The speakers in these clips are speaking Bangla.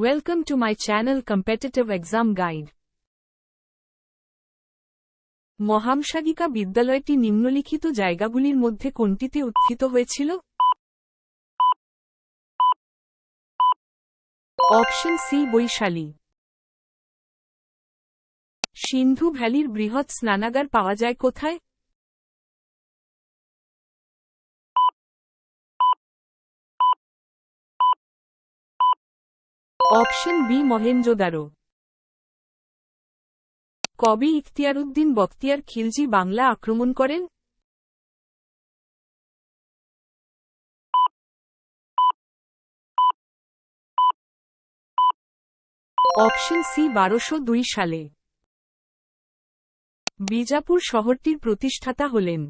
Welcome to my channel Competitive Exam Guide. মহামসাগিকা বিদ্যালয়টি নিম্নলিখিত জায়গাগুলির মধ্যে কোনটিতে উত্থিত হয়েছিল? Option C, Vaishali. সিন্ধু ভ্যালির বৃহৎ স্নানাগার পাওয়া যায় কোথায়? অপশন বি মহেঞ্জোদারো কবে ইখতিয়ারউদ্দিন বখতিয়ার খিলজি বাংলা আক্রমণ করেন। অপশন সি, বারোশো সালে। বিজাপুর শহরটির প্রতিষ্ঠাতা হলেন।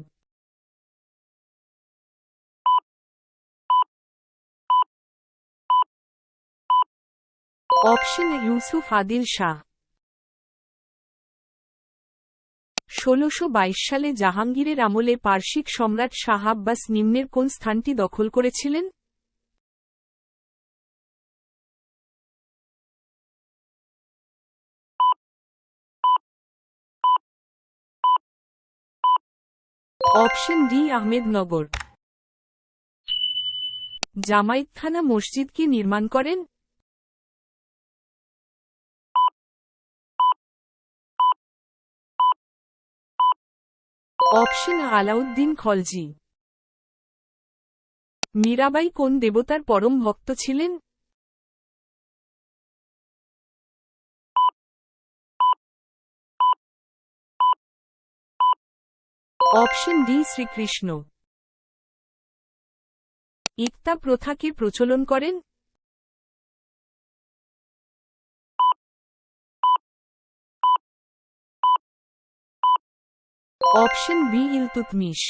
অপশন ইউসুফ আদিল শাহ। ষোলশো সালে জাহাঙ্গীরের আমলে পার্শ্বিক সম্রাট শাহ আব্বাস নিম্নের কোন স্থানটি দখল করেছিলেন? Option D, Ahmednagar. জামাইতখানা মসজিদ কি নির্মাণ করেন। অপশন আলাউদ্দিন খলজি মীরাবাই কোন দেবতার পরম ভক্ত ছিলেন? Option D Shrikrishna. ইকতা প্রথাকে প্রচলন করেন। অপশন বি ইলতুতমিশ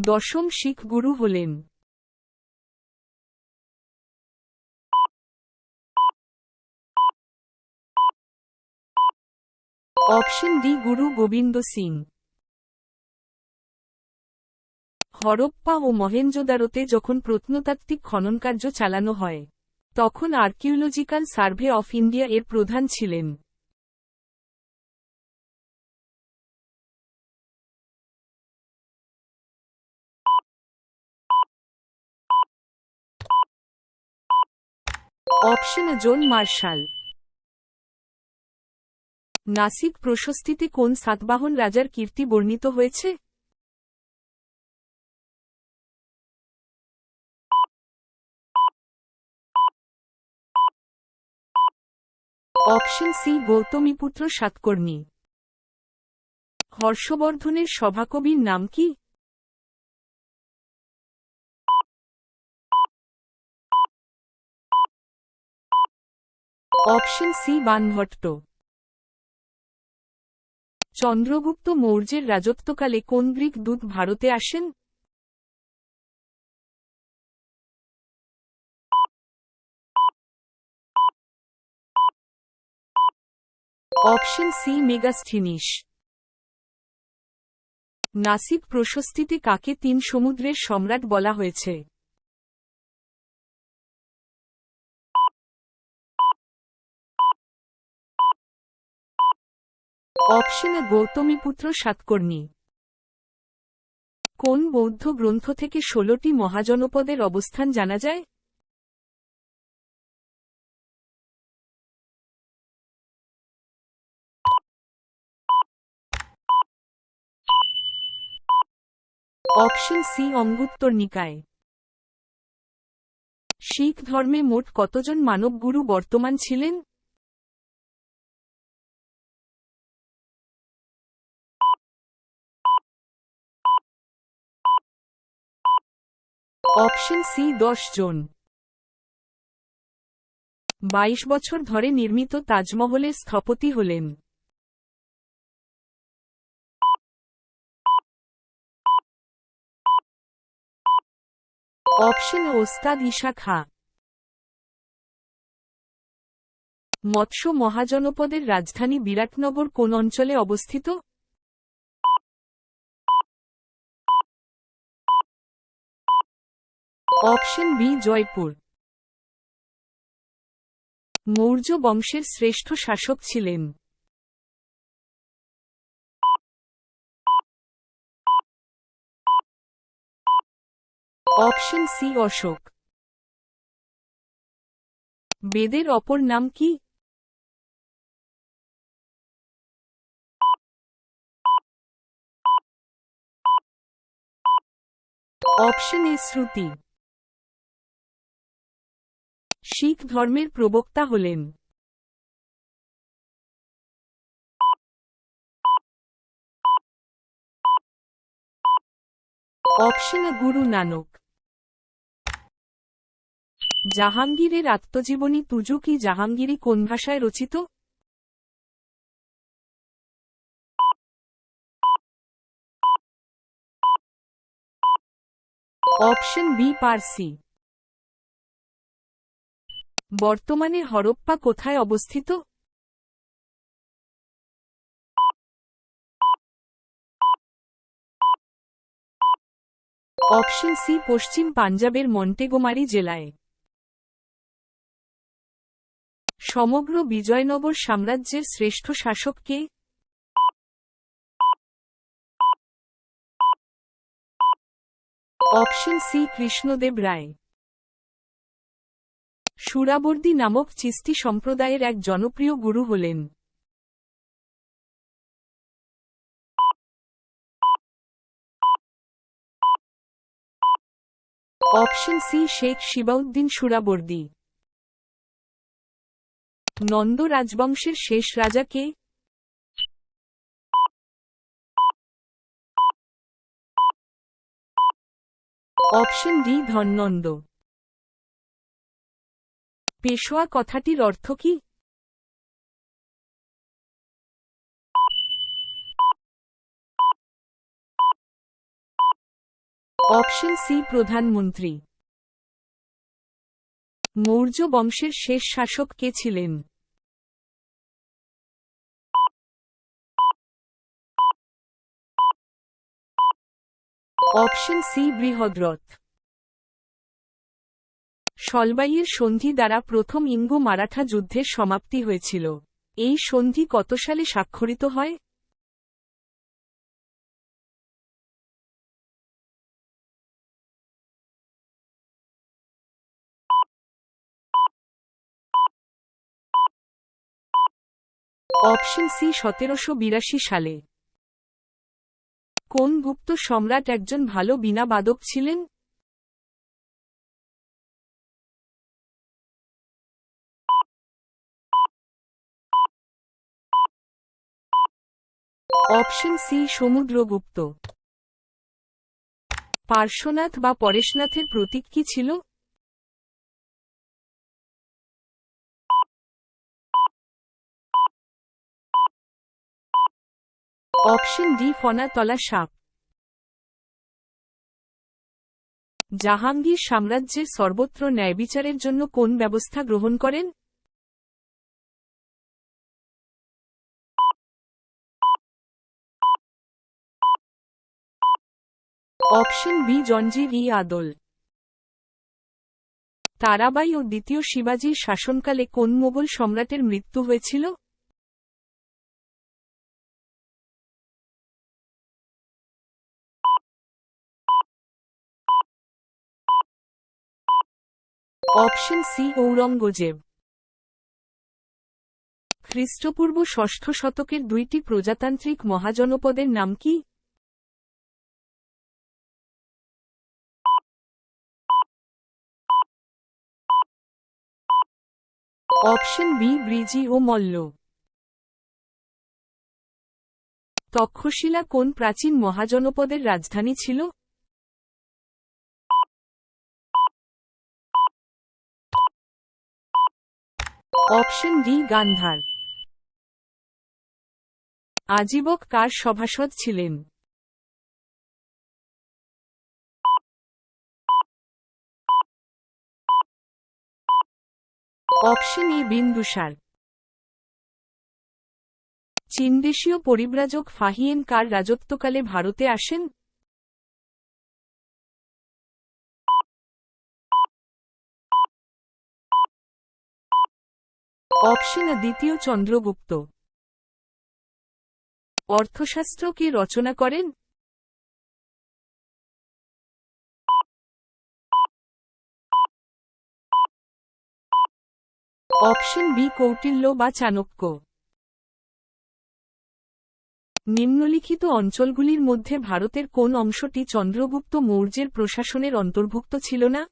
দশম শিখ গুরু হলেন অপশন ডি গুরু গোবিন্দ সিং হরপ্পা ও মহেঞ্জোদারোতে যখন প্রত্নতাত্ত্বিক খননকার্য চালানো হয় তখন আর্কিওলজিক্যাল সার্ভে অফ ইন্ডিয়া এর প্রধান ছিলেন অপশন জোন মার্শাল নাসিক প্রশস্তিতে কোন সাতবাহন রাজার কীর্তি বর্ণিত হয়েছে? Option C Gautamiputra Satakarni. হর্ষবর্ধনের সভাকবির নাম কি? Option C Banabhatta. চন্দ্রগুপ্ত মৌর্যের রাজত্বকালে কোন গ্রিক দূত ভারতে আসেন? Option C Megasthenes. নাসিক প্রশস্তিতে কাকে তিন সমুদ্রের সম্রাট বলা হয়েছে? অপশন গৌতমীপুত্র সাতকর্ণী কোন বৌদ্ধ গ্রন্থ থেকে ষোলটি মহাজনপদের অবস্থান জানা যায়? Option C, অঙ্গুত্তর নিকায়। শিখ ধর্মে মোট কতজন মানবগুরু বর্তমান ছিলেন? অপশন সি দশ জন। বাইশ বছর ধরে নির্মিত তাজমহলের স্থপতি হলেন। অপশন ওস্তাদ ইশা খা মৎস্য মহাজনপদের রাজধানী বিরাটনগর কোন অঞ্চলে অবস্থিত? Option B, Jaipur. মৌর্য বংশের শ্রেষ্ঠ শাসক ছিলেন। Option C, Ashoka. বেদের অপর নাম কি? অপশন এ, শ্রুতি। শিখ ধর্মের প্রবক্তা হলেন। অপশন গুরু নানক। জাহাঙ্গীরের আত্মজীবনী তুজু কি জাহাঙ্গীরি কোন ভাষায় রচিত? Option B Parsi. বর্তমানে হরপ্পা কোথায় অবস্থিত? অপশন সি, পশ্চিম পাঞ্জাবের মন্টেগোমারি জেলায়। সমগ্র বিজয়নগর সাম্রাজ্যের শ্রেষ্ঠ শাসক কে? Option C, Krishnadeva Raya. Suhrawardy নামক চিস্তি সম্প্রদায়ের এক জনপ্রিয় গুরু হলেন। অপশন সি, শেখ শিবাউদ্দিন সুরাবর্দী নন্দ রাজবংশের শেষ রাজা কে? Option D, Dhanananda. পেশোয়া কথাটির অর্থ কি? অপশন সি, প্রধানমন্ত্রী। মৌর্য বংশের শেষ শাসক কে ছিলেন? Option C, Brihadratha. সলবাইয়ের সন্ধি দ্বারা প্রথম ইঙ্গো মারাঠা যুদ্ধের সমাপ্তি হয়েছিল। এই সন্ধি কত সালে স্বাক্ষরিত হয়? অপশন সি, সতেরোশো বিরাশি সালে। কোন গুপ্ত সম্রাট একজন ভালো বীণাবাদক ছিলেন? Option C Samudragupta. পার্শ্বনাথ বা পরেশনাথের প্রতীক কি ছিল? অপশন ডি ফনাতলা সাপ। জাহাঙ্গীর সাম্রাজ্যের সর্বত্র ন্যায়বিচারের জন্য কোন ব্যবস্থা গ্রহণ করেন? অপশন বি জঞ্জির ই আদল। তারাবাই ও দ্বিতীয় শিবাজির শাসনকালে কোন মোগল সম্রাটের মৃত্যু হয়েছিল? Option C, Aurangzeb. খ্রিস্টপূর্ব ষষ্ঠ শতকের দুইটি প্রজাতান্ত্রিক মহাজনপদের নাম কি? অপশন বি, ব্রিজি ও মল্ল। তক্ষশিলা কোন প্রাচীন মহাজনপদের রাজধানী ছিল? Option D, Gandhara. আজীবক কার সভাসদ ছিলেন? অপশন ই বিন্দুসার চীনদেশীয় পরিব্রাজক ফাহিয়েন কার রাজত্বকালে ভারতে আসেন? অপশন দ্বিতীয় চন্দ্রগুপ্ত। অর্থশাস্ত্র কে রচনা করেন? অপশন বি, কৌটিল্য বা চাণক্য। নিম্নলিখিত অঞ্চলগুলির মধ্যে ভারতের কোন অংশটি চন্দ্রগুপ্ত মৌর্যের প্রশাসনের অন্তর্ভুক্ত ছিল না?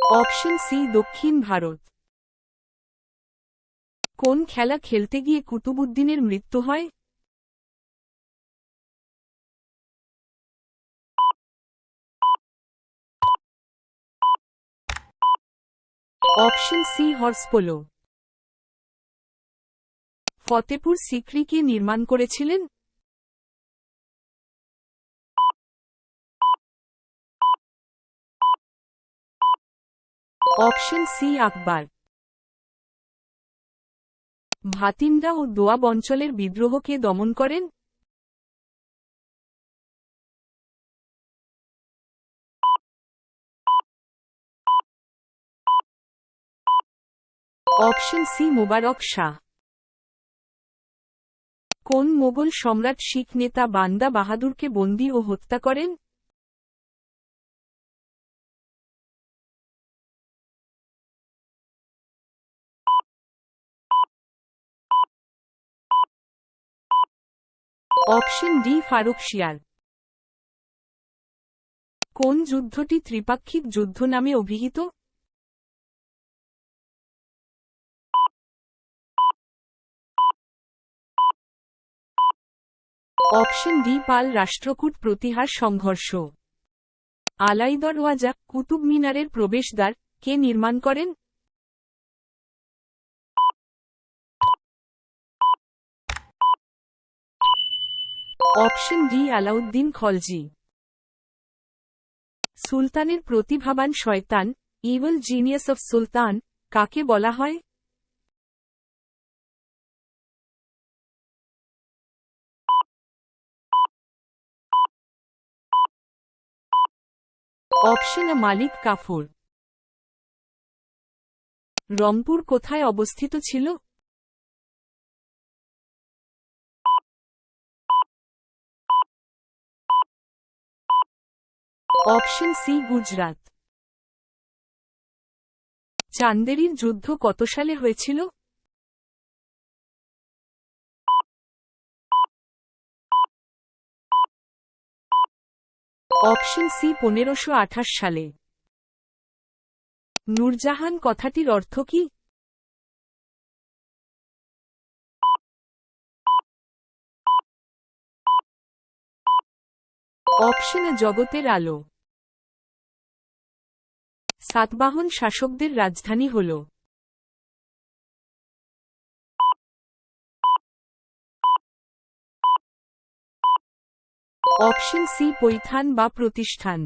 অপশন সি, দক্ষিণ ভারত। কোন খেলা খেলতে গিয়ে কুতুবুদ্দিনের মৃত্যু হয়? Option C horse polo. Fatehpur Sikri কে নির্মাণ করেছিলেন? Option C Akbar. ভাতিন্ডা ও দোয়াব অঞ্চলের বিদ্রোহকে দমন করেন? Option C Mubarak Shah. কোন মোগল সম্রাট শিখ নেতা বান্দা বাহাদুরকে বন্দী ও হত্যা করেন? অপশন ডি ফারুক শিয়ার কোন যুদ্ধটি ত্রিপাক্ষিক যুদ্ধ নামে অভিহিত? অপশন ডি, পাল রাষ্ট্রকূট প্রতিহার সংঘর্ষ। আলাই দরওয়াজা কুতুব মিনারের প্রবেশদ্বার, কে নির্মাণ করেন? Option D, Alauddin Khalji. সুলতানের প্রতিভাবান শয়তান, ইভল জিনিয়াস অফ সুলতান, কাকে বলা হয়? অপশন মালিক কাফুর। রংপুর কোথায় অবস্থিত ছিল? Option C Gujarat. চান্দেরির যুদ্ধ কত সালে হয়েছিল? অপশন সি, পনেরোশো সালে। নূরজাহান কথাটির অর্থ কি? অপশন, জগতের আলো। সাতবাহন শাসকদের রাজধানী হল। অপশন সি পৈথান বা প্রতিষ্ঠান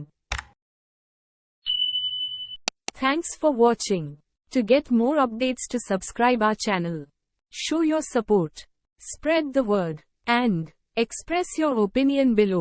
Thanks for watching. To get more updates to subscribe our channel. Show your support. Spread the word. And express your opinion below.